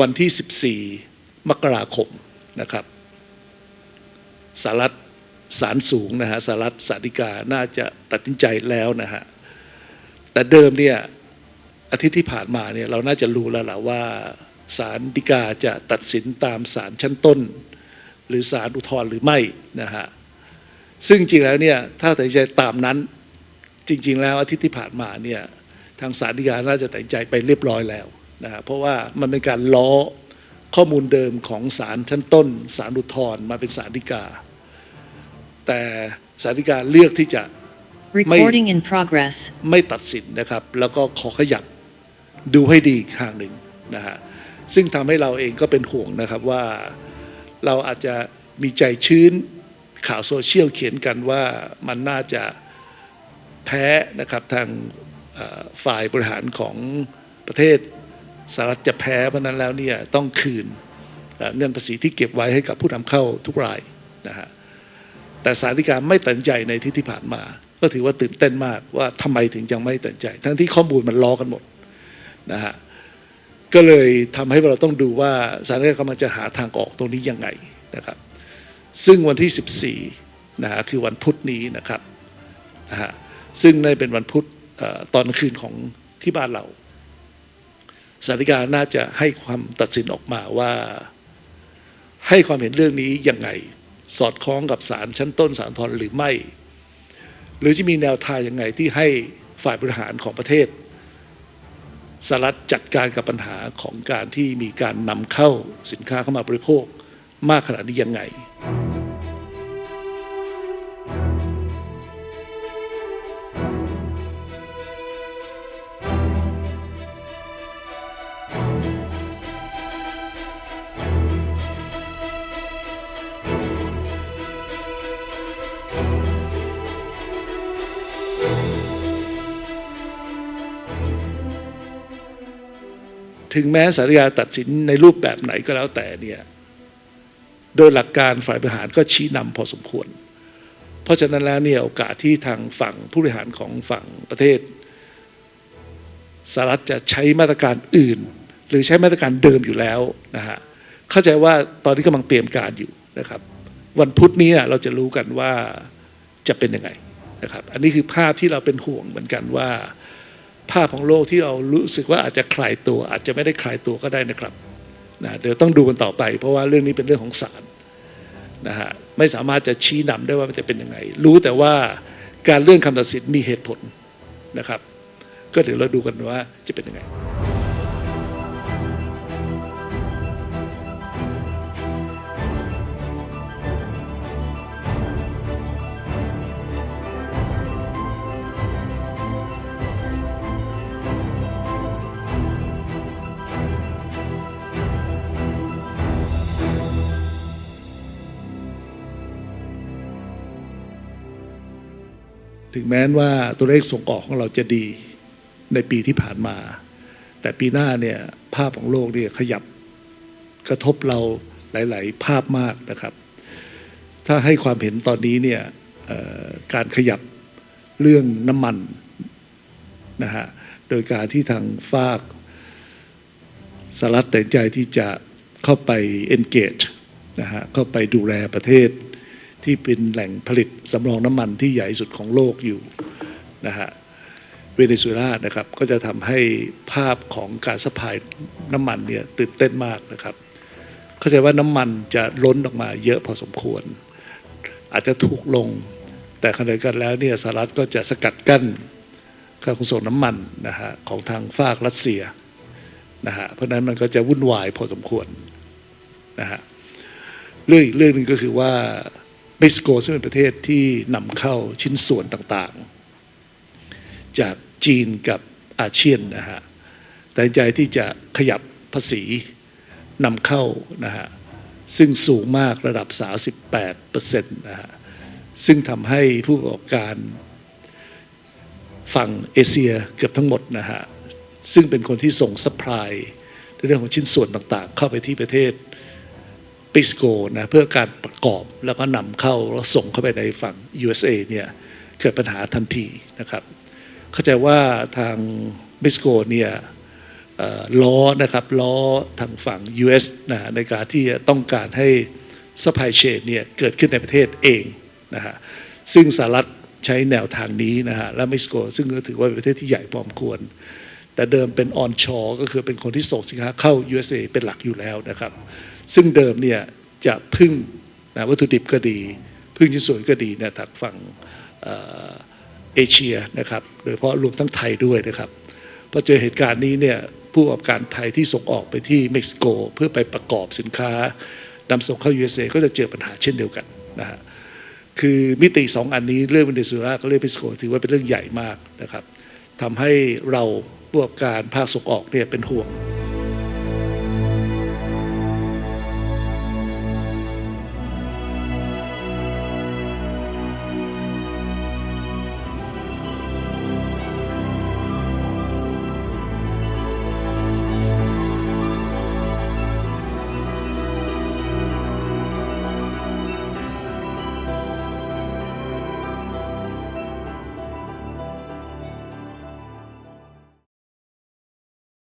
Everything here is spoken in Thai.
วันที่ 14 มกราคมนะครับสารัฐศาลสูงนะฮะสารัฐสาธิกาน่าจะตัดสินใจแล้วนะฮะแต่เดิมเนี่ยอาทิตย์ที่ผ่านมาเนี่ยเราน่าจะรู้แล้วล่ะว่าศาลฎีกาจะตัดสินตามศาลชั้นต้น หรือศาลอุทธรณ์หรือไม่นะฮะซึ่งจริงแล้วเนี่ยถ้าตัดสินใจตามนั้นจริง ๆ แล้วอาทิตย์ที่ผ่านมาเนี่ยทางศาลฎีกาน่าจะตัดสินใจไปเรียบร้อยแล้ว นะฮะเพราะว่ามันเป็นการล้อข้อมูลเดิมของศาลชั้นต้นศาลอุทธรณ์มาเป็นศาลฎีกา แต่ศาลฎีกาเลือกที่จะ Recording in progress. ไม่ตัดสินนะครับ แล้วก็ขอขยับดูให้ดีอีกทางหนึ่งนะฮะซึ่งทำให้เราเองก็เป็นห่วงนะครับว่าเราอาจจะมีใจชื้นข่าวโซเชียลเขียนกันว่ามันน่าจะแพ้นะครับทางเอ่อฝ่ายบริหารของประเทศ สหรัฐจะแพ้เพราะนั้นแล้วเนี่ยต้องคืนเงินภาษีที่เก็บไว้ให้กับผู้นำเข้าทุกรายนะฮะแต่สารฎีกาไม่ตัดใจในที่ที่ผ่านมา ก็ถือว่าตื่นเต้นมากว่าทำไมถึงยังไม่ตัดใจ ทั้งที่ข้อมูลมันล้อกันหมดนะฮะก็เลยทำให้เราต้องดูว่าสารฎีกากำลังจะหาทางออกตรงนี้ยังไงนะครับ ซึ่งวันที่ 14นะฮะคือวันพุธนี้นะครับนะฮะซึ่งในเป็นวันพุธตอนคืนของที่บ้านเรา สารฎีกาน่าจะให้ความตัดสินออกมาว่า ให้ความเห็นเรื่องนี้ยังไง สอดคล้องกับศาลชั้นต้นศาลอุทรหรือไม่ หรือจะมีแนวทางยังไงที่ให้ฝ่ายบริหารของประเทศสหรัฐจัดการกับปัญหาของการที่มีการนำเข้าสินค้าเข้ามาบริโภคมากขนาดนี้ยังไง ถึงแม้สารยาตัดสินในรูปแบบไหนก็แล้วแต่เนี่ยโดยหลักการฝ่ายบริหารก็ชี้นำพอสมควร เพราะฉะนั้นแล้วเนี่ยโอกาสที่ทางฝั่งผู้บริหารของฝั่งประเทศสหรัฐจะใช้มาตรการอื่น หรือใช้มาตรการเดิมอยู่แล้วนะฮะเข้าใจว่าตอนนี้กำลังเตรียมการอยู่นะครับ วันพุธนี้เราจะรู้กันว่าจะเป็นยังไงนะครับ อันนี้คือภาพที่เราเป็นห่วงเหมือนกันว่า ภาพของโลกที่เรารู้สึกว่าอาจจะคลายตัว อาจจะไม่ได้คลายตัวก็ได้นะครับนะเดี๋ยวต้องดูกันต่อไป เพราะว่าเรื่องนี้เป็นเรื่องของศาลนะฮะไม่สามารถจะชี้นำได้ว่ามันจะเป็นยังไง รู้แต่ว่าการเลื่อนคำตัดสินมีเหตุผลนะครับ ก็เดี๋ยวเราดูกันว่าจะเป็นยังไง ถึงแม้ว่าตัวเลขส่งออกของเราจะดีในปีที่ผ่านมา แต่ปีหน้าเนี่ยภาพของโลกเนี่ยขยับกระทบเราหลาย ๆ ภาพมากนะครับ ถ้าให้ความเห็นตอนนี้เนี่ยการขยับเรื่องน้ำมันนะฮะโดยการที่ทางฝากสหรัฐแต่งใจที่จะเข้าไป engage นะฮะเข้าไปดูแลประเทศ ที่เป็นแหล่งผลิตสำรองน้ำมันที่ใหญ่สุดของโลกอยู่นะฮะเวเนซุเอลานะครับก็จะทำให้ภาพของการสะพายน้ำมันเนี่ยตื่นเต้นมากนะครับ เข้าใจว่าน้ำมันจะล้นออกมาเยอะพอสมควร อาจจะถูกลง แต่ขณะเดียวกันแล้วเนี่ยสหรัฐก็จะสกัดกั้นการขนส่งน้ำมันนะฮะของทางฝากรัสเซียนะฮะเพราะฉะนั้นมันก็จะวุ่นวายพอสมควรนะฮะเรื่องอีกเรื่องหนึ่งก็คือว่า เม็กซิโกซึ่งเป็นประเทศที่นำเข้าชิ้นส่วนต่างๆ จากจีนกับอาเซียนนะฮะแต่ใจที่จะขยับภาษีนำเข้านะฮะซึ่งสูงมากระดับ 38%นะฮะซึ่งทำให้ผู้ประกอบการฝั่งเอเชียเกือบทั้งหมดนะฮะซึ่งเป็นคนที่ส่งสป라이ในเรื่องของชิ้นส่วนต่างๆ เข้าไปที่ประเทศ ปิสโกนะเพื่อการประกอบแล้วก็นำเข้าแล้วส่งเข้าไปในฝั่ง USA เนี่ยเกิดปัญหาทันทีนะครับ เข้าใจว่าทางปิสโกเนี่ยล้อนะครับล้อทางฝั่ง US นะในการที่จะต้องการให้ supply chain เนี่ยเกิดขึ้นในประเทศเองนะฮะซึ่งสหรัฐใช้แนวทางนี้นะฮะและเม็กซิโก ซึ่งก็ถือว่าเป็นประเทศที่ใหญ่พอมควร แต่เดิมเป็นออนชอก็คือเป็นคนที่ส่งสินค้าเข้า USA เป็นหลักอยู่แล้วนะครับ ซึ่งเดิมเนี่ยจะพึ่งนะวัตถุดิบก็ดี พึ่งชิ้นส่วนก็ดีเนี่ยทางฝั่งเอเชียนะครับโดยเฉพาะรวมทั้งไทยด้วยนะครับพอเจอเหตุการณ์นี้เนี่ยผู้ประกอบการไทยที่ส่งออกไปที่เม็กซิโก เพื่อไปประกอบสินค้านำส่งเข้า USA ก็จะเจอปัญหาเช่นเดียวกันนะฮะคือมิติสองอันนี้เรื่องเวเนซุเอลากับเรื่องเม็กซิโกถือว่าเป็นเรื่องใหญ่มากนะครับทำให้เราผู้ประกอบการภาคส่งออกเนี่ยเป็นห่วง